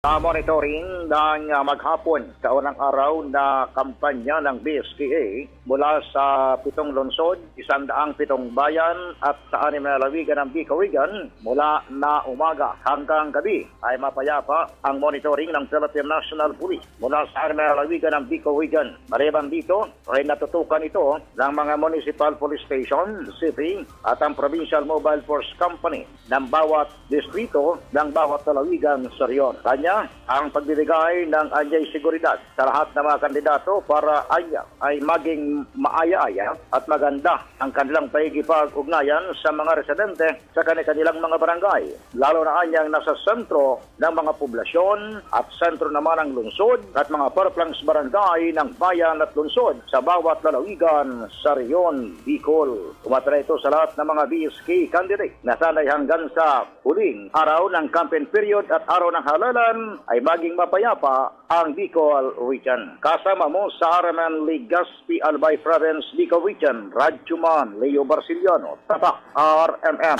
Sa monitoring ng uh, maghapon sa unang araw na kampanya ng BSKA mula sa pitong lungsod, isandaang pitong bayan at sa anim na lawigan ng Bicorigan mula na umaga hanggang gabi ay mapayapa ang monitoring ng Philippine National Police mula sa anim na lawigan ng Bicorigan. Maliban dito ay natutukan ito ng mga municipal police station, city at ang Provincial Mobile Force Company ng bawat distrito ng bawat lalawigan sa riyon. Kanya ang pagbibigay ng anyay seguridad sa lahat ng mga kandidato para anya ay maging maaya-aya at maganda ang kanilang paigipag-ugnayan sa mga residente sa kanilang mga barangay. Lalo na anyang nasa sentro ng mga poblasyon at sentro naman ng lungsod at mga paraplangs barangay ng bayan at lungsod sa bawat lalawigan sa Riyon, Bicol. Tumatala ito sa lahat ng mga BSK candidate na sanay hanggang sa huling araw ng campaign period at araw ng halalan ay maging mapayapa ang Bicol Region. Kasama mo sa Araman Legazpi Albay Province, Bicol Region, Radjuman, Leo Barciliano, Tatak, RMN.